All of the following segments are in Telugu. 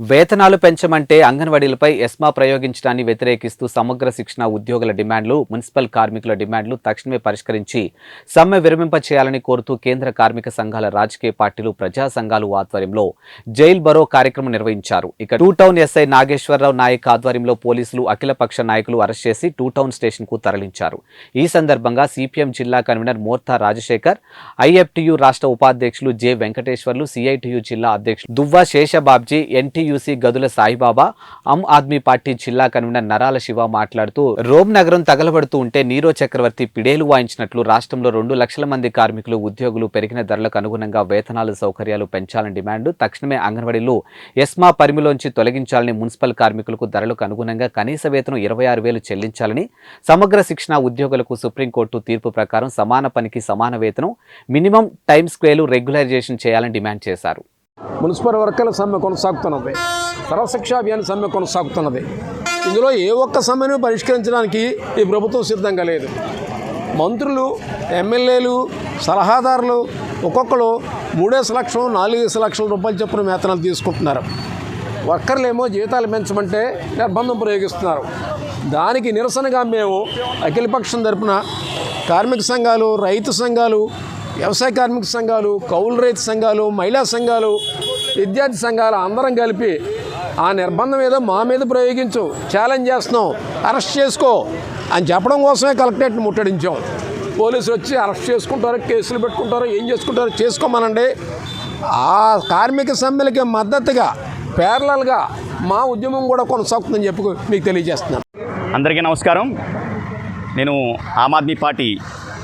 వేతనాలు పెంచమంటే అంగన్వాడీలపై ఎస్మా ప్రయోగించడాన్ని వ్యతిరేకిస్తూ సమగ్ర శిక్షణ ఉద్యోగుల డిమాండ్లు మున్సిపల్ కార్మికుల డిమాండ్లు తక్షణమే పరిష్కరించి సమ్మె విరమింప చేయాలని కోరుతూ కేంద్ర కార్మిక సంఘాల రాజకీయ పార్టీలు ప్రజా సంఘాలు ఆధ్వర్యంలో జైల్ బరో కార్యక్రమం నిర్వహించారు. ఇక two town SI Nageswara Rao Nayak ఆధ్వర్యంలో పోలీసులు అఖిలపక్ష నాయకులు అరెస్ట్ చేసి టూ టౌన్ స్టేషన్కు తరలించారు. ఈ సందర్భంగా సిపిఎం జిల్లా కన్వీనర్ మోర్తా రాజశేఖర్ ఐఎఫ్టియు రాష్ట్ర ఉపాధ్యక్షులు జె వెంకటేశ్వర్లు సిఐటియు జిల్లా అధ్యక్షులు దువ్వా శేషబాబ్జీ ఎన్టీయూసీ గదుల సాయిబాబా ఆమ్ ఆద్మీ పార్టీ జిల్లా కన్వీనర్ నరాల శివ మాట్లాడుతూ రోమ్ నగరం తగలబడుతూ ఉంటే నీరో చక్రవర్తి పిడేలు వాయించినట్లు రాష్ట్రంలో రెండు లక్షల మంది కార్మికులు ఉద్యోగులు పెరిగిన ధరలకు అనుగుణంగా వేతనాలు సౌకర్యాలు పెంచాలని డిమాండ్. తక్షణమే అంగన్వాడీలు ఎస్మా పరిమిలోంచి తొలగించాలని మున్సిపల్ కార్మికులకు ధరలకు అనుగుణంగా కనీస వేతనం ఇరవై ఆరు వేలు చెల్లించాలని సమగ్ర శిక్షణ ఉద్యోగులకు సుప్రీంకోర్టు తీర్పు ప్రకారం సమాన పనికి సమాన వేతనం మినిమం టైం స్క్వేలు రెగ్యులరైజేషన్ చేయాలని డిమాండ్ చేశారు. మున్సిపల్ వర్కర్ల సమ్మె కొనసాగుతున్నది. సర్వశిక్ష అభియాన్ సమ్మె కొనసాగుతున్నది. ఇందులో ఏ ఒక్క సమ్మెను పరిష్కరించడానికి ఈ ప్రభుత్వం సిద్ధంగా లేదు. మంత్రులు ఎమ్మెల్యేలు సలహాదారులు ఒక్కొక్కరు మూడేసి లక్షలు నాలుగేసి లక్షల రూపాయలు చొప్పున వేతనాలు తీసుకుంటున్నారు. వర్కర్లేమో జీతాలు పెంచమంటే నిర్బంధం ప్రయోగిస్తున్నారు. దానికి నిరసనగా మేము అఖిలపక్షం తరపున కార్మిక సంఘాలు రైతు సంఘాలు వ్యవసాయ కార్మిక సంఘాలు కౌలు రైతు సంఘాలు మహిళా సంఘాలు విద్యార్థి సంఘాలు అందరం కలిపి ఆ నిర్బంధం ఏదో మా మీద ప్రయోగించు ఛాలెంజ్ చేస్తున్నాం అరెస్ట్ చేసుకో అని చెప్పడం కోసమే కలెక్టరేట్ని ముట్టడించాం. పోలీసులు వచ్చి అరెస్ట్ చేసుకుంటారో కేసులు పెట్టుకుంటారో ఏం చేసుకుంటారో చేసుకోమనండి. ఆ కార్మిక సమ్మెలకి మద్దతుగా పేర్లల్గా మా ఉద్యమం కూడా కొనసాగుతుందని చెప్పి మీకు తెలియజేస్తున్నాను. అందరికీ నమస్కారం. నేను ఆమ్ ఆద్మీ పార్టీ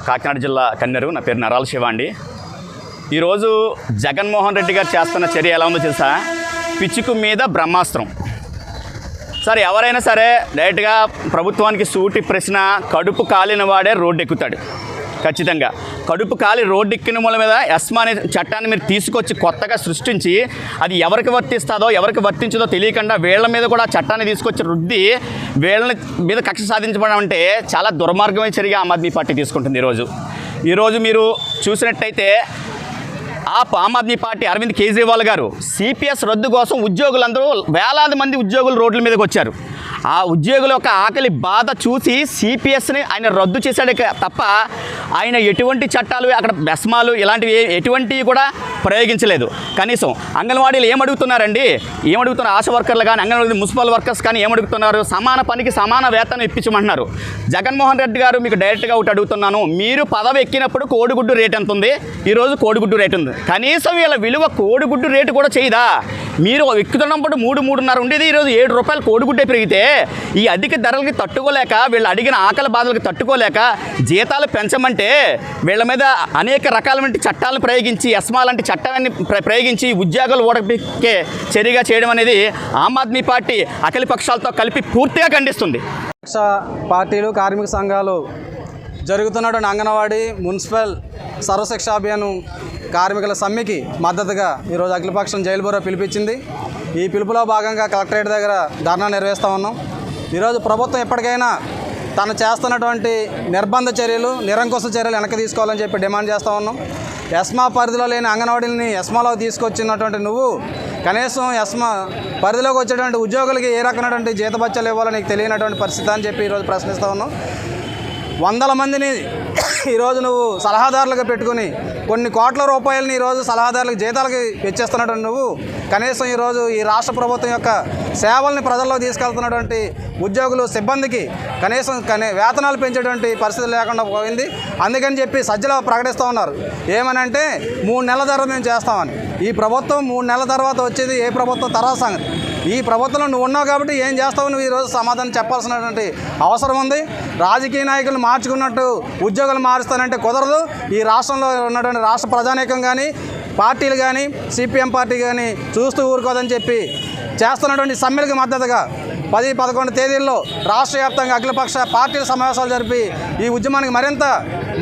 కాకినాడ జిల్లా కన్నెరు నా పేరు నరాల శివ అండి ఈరోజు జగన్మోహన్ రెడ్డి గారు చేస్తున్న చర్య ఎలా ఉందో తెలుసా? పిచ్చుకు మీద బ్రహ్మాస్త్రం. సార్ ఎవరైనా సరే డైరెక్ట్గా ప్రభుత్వానికి సూటి ప్రశ్న కడుపు కాలిన వాడే రోడ్డు ఎక్కుతాడు. ఖచ్చితంగా. కడుపు కాలి రోడ్డు ఎక్కిన మూల మీద ఎస్మా అనే చట్టాన్ని మీరు తీసుకొచ్చి కొత్తగా సృష్టించి అది ఎవరికి వర్తిస్తుందో ఎవరికి వర్తించదో తెలియకుండా వీళ్ళ మీద కూడా చట్టాన్ని తీసుకొచ్చి రుద్ది వీళ్ళ మీద కక్ష సాధించబడడం అంటే చాలా దుర్మార్గమైన చర్యగా ఆమ్ ఆద్మీ పార్టీ తీసుకుంటుంది ఈరోజు. ఈరోజు మీరు చూసినట్టయితే ఆ ఆమ్ ఆద్మీ పార్టీ అరవింద్ కేజ్రీవాల్ గారు సిపిఎస్ రద్దు కోసం ఉద్యోగులందరూ వేలాది మంది ఉద్యోగులు రోడ్ల మీదకి వచ్చారు. ఆ ఉద్యోగుల యొక్క ఆకలి బాధ చూసి సిపిఎస్ని ఆయన రద్దు చేశాడు తప్ప ఆయన ఎటువంటి చట్టాలు అక్కడ బెస్మాలు ఇలాంటివి ఎటువంటివి కూడా ప్రయోగించలేదు. కనీసం అంగన్వాడీలు ఏమడుగుతున్నారండి? ఏమడుగుతున్నారు ఆశ వర్కర్లు కానీ అంగన్వాడీ మున్సిపల్ వర్కర్స్ కానీ ఏమడుగుతున్నారు? సమాన పనికి సమాన వేతనం ఇప్పించమంటున్నారు. జగన్మోహన్ రెడ్డి గారు మీకు డైరెక్ట్గా ఒకటి అడుగుతున్నాను. మీరు పదవి ఎక్కినప్పుడు కోడిగుడ్డు రేట్ ఎంత ఉంది ఈరోజు కోడిగుడ్డు రేట్ ఉంది. కనీసం వీళ్ళ విలువ కోడిగుడ్డు రేటు కూడా చేయదా? మీరు ఎక్కుతున్నప్పుడు మూడు మూడున్నర ఉండేది. ఈరోజు ఏడు రూపాయలు కోడిగుడ్డే పెరిగితే ఈ అధిక ధరలకి తట్టుకోలేక వీళ్ళు అడిగిన ఆకలి బాధలకు తట్టుకోలేక జీతాలు పెంచమంటే వీళ్ళ మీద అనేక రకాలైన చట్టాలను ప్రయోగించి ఎస్మా లాంటి చట్టాన్ని ప్ర- ప్రయోగించి ఉద్యోగాలు ఓడపికే చర్యగా చేయడం అనేది ఆమ్ ఆద్మీ పార్టీ అఖిల పక్షాలతో కలిపి పూర్తిగా ఖండిస్తుంది. పక్ష పార్టీలు కార్మిక సంఘాలు జరుగుతున్నటువంటి అంగన్వాడీ మున్సిపల్ సర్వశిక్ష అభియాన్ కార్మికుల సమ్మెకి మద్దతుగా ఈరోజు అఖిలపక్షం జైలు బోరా పిలిపించింది. ఈ పిలుపులో భాగంగా కలెక్టరేట్ దగ్గర ధర్నా నిర్వహిస్తూ ఉన్నాం. ఈరోజు ప్రభుత్వం ఎప్పటికైనా తను చేస్తున్నటువంటి నిర్బంధ చర్యలు నిరంకుశ చర్యలు వెనక్కి తీసుకోవాలని చెప్పి డిమాండ్ చేస్తూ ఉన్నాం. ఎస్మా పరిధిలో లేని అంగన్వాడీలని ఎస్మాలో తీసుకొచ్చినటువంటి నువ్వు కనీసం ఎస్మా పరిధిలోకి వచ్చేటువంటి ఉద్యోగులకి ఏ రకమైనటువంటి జీతబత్యాలు ఇవ్వాలో నీకు తెలియనటువంటి పరిస్థితి అని చెప్పి ఈరోజు ప్రశ్నిస్తూ ఉన్నాం. వందల మందిని ఈరోజు నువ్వు సలహాదారులుగా పెట్టుకుని కొన్ని కోట్ల రూపాయలని ఈరోజు సలహాదారులకు జీతాలకి ఇచ్చేస్తున్నటువంటి నువ్వు కనీసం ఈరోజు ఈ రాష్ట్ర ప్రభుత్వం యొక్క సేవల్ని ప్రజల్లో తీసుకెళ్తున్నటువంటి ఉద్యోగులు సిబ్బందికి కనీసం కనీ వేతనాలు పెంచేటువంటి పరిస్థితి లేకుండా పోయింది. అందుకని చెప్పి సజ్జలు ప్రకటిస్తూ ఉన్నారు. ఏమనంటే మూడు నెలల తర్వాత మేము చేస్తామని. ఈ ప్రభుత్వం మూడు నెలల తర్వాత వచ్చేది ఏ ప్రభుత్వం తర్వాత సంగతి. ఈ ప్రభుత్వంలో నువ్వు ఉన్నావు కాబట్టి ఏం చేస్తావు? నువ్వు ఈరోజు సమాధానం చెప్పాల్సినటువంటి అవసరం ఉంది. రాజకీయ నాయకులు మార్చుకున్నట్టు ఉద్యోగులు మారుస్తానంటే కుదరదు. ఈ రాష్ట్రంలో ఉన్నటువంటి రాష్ట్ర ప్రజానీకం కానీ పార్టీలు కానీ సిపిఎం పార్టీ కానీ చూస్తూ ఊరుకోదని చెప్పి చేస్తున్నటువంటి సమ్మెలకు మద్దతుగా పది పదకొండు తేదీల్లో రాష్ట్ర వ్యాప్తంగా అఖిలపక్ష పార్టీల సమావేశాలు జరిపి ఈ ఉద్యమానికి మరింత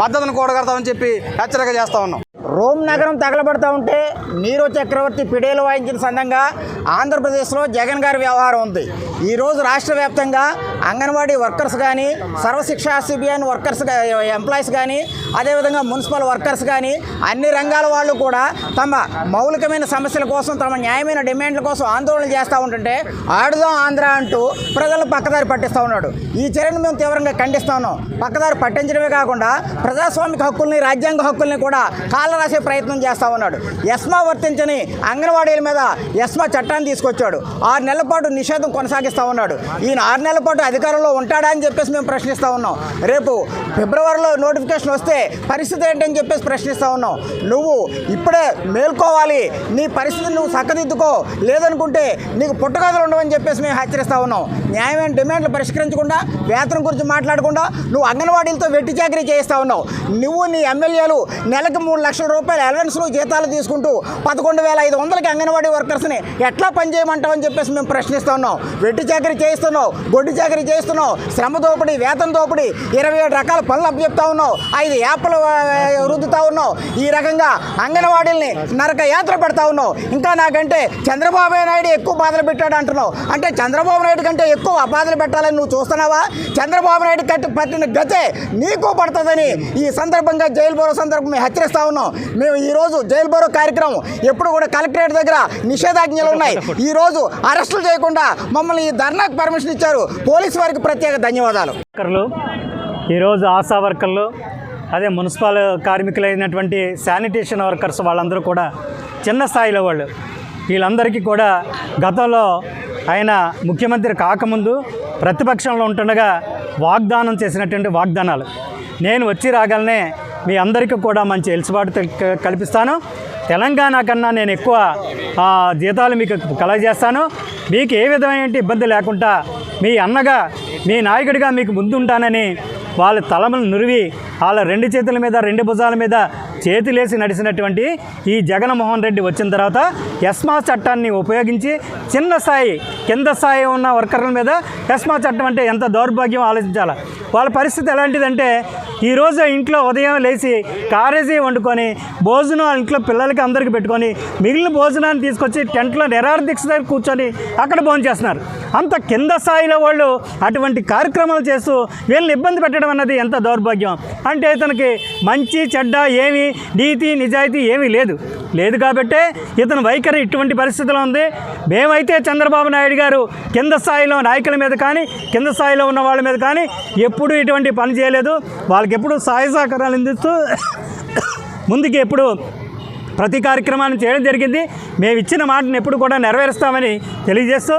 మద్దతును కూడగడతామని చెప్పి హెచ్చరిక చేస్తా ఉన్నాం. రోమ్ నగరం తగలబడతా ఉంటే నీరో చక్రవర్తి పిడేలు వాయించిన సందంగా ఆంధ్రప్రదేశ్లో జగన్ గారి వ్యవహారం ఉంది. ఈరోజు రాష్ట్ర వ్యాప్తంగా అంగన్వాడీ వర్కర్స్ కానీ సర్వశిక్షా సిబిఎన్ వర్కర్స్ ఎంప్లాయీస్ కానీ అదేవిధంగా మున్సిపల్ వర్కర్స్ కానీ అన్ని రంగాల వాళ్ళు కూడా తమ మౌలికమైన సమస్యల కోసం తమ న్యాయమైన డిమాండ్ల కోసం ఆందోళన చేస్తూ ఉంటుంటే ఆడుదాం ఆంధ్ర అంటూ ప్రజలను పక్కదారి పట్టిస్తూ ఉన్నాడు. ఈ చర్యను మేము తీవ్రంగా ఖండిస్తా ఉన్నాం. పక్కదారి పట్టించడమే కాకుండా ప్రజాస్వామిక హక్కుల్ని రాజ్యాంగ హక్కుల్ని కూడా కాలరాసే రాసే ప్రయత్నం చేస్తూ ఉన్నాడు. ఎస్మా వర్తించని అంగన్వాడీల మీద ఎస్మా చట్టాన్ని తీసుకొచ్చాడు. ఆరు నెలల పాటు నిషేధం కొనసాగిస్తూ ఉన్నాడు. ఈయన ఆరు నెలల పాటు అధికారంలో ఉంటాడా అని చెప్పేసి మేము ప్రశ్నిస్తూ ఉన్నాం. రేపు ఫిబ్రవరిలో నోటిఫికేషన్ వస్తే పరిస్థితి ఏంటని చెప్పేసి ప్రశ్నిస్తూ ఉన్నాం. నువ్వు ఇప్పుడే మేల్కోవాలి. నీ పరిస్థితిని నువ్వు చక్కదిద్దుకో లేదనుకుంటే నీకు పుట్టగదులు ఉండవని చెప్పేసి మేము హెచ్చరిస్తూ ఉన్నాం. న్యాయమైన డిమాండ్లు పరిష్కరించకుండా వేతనం గురించి మాట్లాడకుండా నువ్వు అంగన్వాడీలతో వెట్టి చాకరీ చేయిస్తూ ఉన్నావు. నువ్వు నీ ఎమ్మెల్యేలు నెలకు మూడు లక్షల రూపాయల అలవెన్స్లు జీతాలు తీసుకుంటూ పదకొండు వేల ఐదు వందలకి అంగన్వాడీ వర్కర్స్ని ఎట్లా పనిచేయమంటావు అని చెప్పేసి మేము ప్రశ్నిస్తూ ఉన్నాం. వెట్టి చాకరీ చేయిస్తున్నావు. గొడ్డు చాకరీ చేస్తున్నావు? శ్రమ దోపిడీ వేతన దోపిడీ ఇరవై ఏడు రకాల పనులు అప్పచెప్తా ఉన్నావు. ఐదు యాప్లు రుద్దుతా ఉన్నావు. ఈ రకంగా అంగన్వాడీల్ని నరక యాత్ర పెడతా ఉన్నావు. ఇంకా నాకంటే చంద్రబాబు నాయుడు ఎక్కువ బాధలు పెట్టాడు అంటున్నావు. అంటే చంద్రబాబు నాయుడు కంటే ఎక్కువ బాధలు పెట్టాలని నువ్వు చూస్తున్నావా? చంద్రబాబు నాయుడు కట్టి పట్టిన గతే నీకు పడుతుందని ఈ సందర్భంగా జైలు బోరో సందర్భం మేము హెచ్చరిస్తా ఉన్నాం. మేము ఈ రోజు జైలు బోరో కార్యక్రమం ఎప్పుడు కూడా కలెక్టరేట్ దగ్గర నిషేధాజ్ఞలు ఉన్నాయి. ఈ రోజు అరెస్టులు చేయకుండా మమ్మల్ని ఈ ధర్నాకు పర్మిషన్ ఇచ్చారు. పోలీస్ వారికి ప్రత్యేక ధన్యవాదాలు. వర్కర్లు ఈరోజు ఆశా వర్కర్లు అదే మున్సిపల్ కార్మికులైనటువంటి శానిటేషన్ వర్కర్స్ వాళ్ళందరూ కూడా చిన్న స్థాయిలో వాళ్ళు. వీళ్ళందరికీ కూడా గతంలో ఆయన ముఖ్యమంత్రి కాకముందు ప్రతిపక్షంలో ఉంటుండగా వాగ్దానం చేసినటువంటి వాగ్దానాలు. నేను వచ్చి రాగలనే మీ అందరికీ కూడా మంచి ఎలుసుబాటు కల్పిస్తాను. తెలంగాణ కన్నా నేను ఎక్కువ ఆ, జీతాలు మీకు కలగజేస్తాను. మీకు ఏ విధమైన ఇబ్బంది లేకుండా మీ అన్నగా మీ నాయకుడిగా మీకు ముందుంటానని వాళ్ళ తలములు నురివి వాళ్ళ రెండు చేతుల మీద రెండు భుజాల మీద చేతులేసి నడిచినటువంటి ఈ జగన్మోహన్ రెడ్డి వచ్చిన తర్వాత ఎస్మా చట్టాన్ని ఉపయోగించి చిన్న స్థాయి కింద స్థాయి ఉన్న వర్కర్ల మీద ఎస్మా చట్టం అంటే ఎంత దౌర్భాగ్యం ఆలోచించాలి? వాళ్ళ పరిస్థితి ఎలాంటిదంటే ఈరోజు ఇంట్లో ఉదయం లేచి కారేజీ వండుకొని భోజనం ఇంట్లో పిల్లలకి అందరికీ పెట్టుకొని మిగిలిన భోజనాన్ని తీసుకొచ్చి టెంట్లో నిరాహార దగ్గర కూర్చొని అక్కడ భోజనం చేస్తున్నారు. అంత కింద స్థాయిలో వాళ్ళు అటువంటి కార్యక్రమాలు చేస్తూ వీళ్ళని ఇబ్బంది పెట్టడం అన్నది ఎంత దౌర్భాగ్యం. అంటే ఇతనికి మంచి చెడ్డ ఏమి నీతి నిజాయితీ ఏమీ లేదు. లేదు కాబట్టే ఇతని వైఖరి ఇటువంటి పరిస్థితిలో ఉంది. మేమైతే చంద్రబాబు నాయుడు గారు కింద స్థాయిలో నాయకుల మీద కానీ కింద స్థాయిలో ఉన్న వాళ్ళ మీద కానీ ఎప్పుడూ ఇటువంటి పని చేయలేదు. వాళ్ళకి ఎప్పుడు సహాయ సహకారాలు అందిస్తూ ముందుకి ఎప్పుడు ప్రతి కార్యక్రమాన్ని చేయడం జరిగింది. మేము ఇచ్చిన మాటను ఎప్పుడు కూడా నెరవేరుస్తామని తెలియజేస్తూ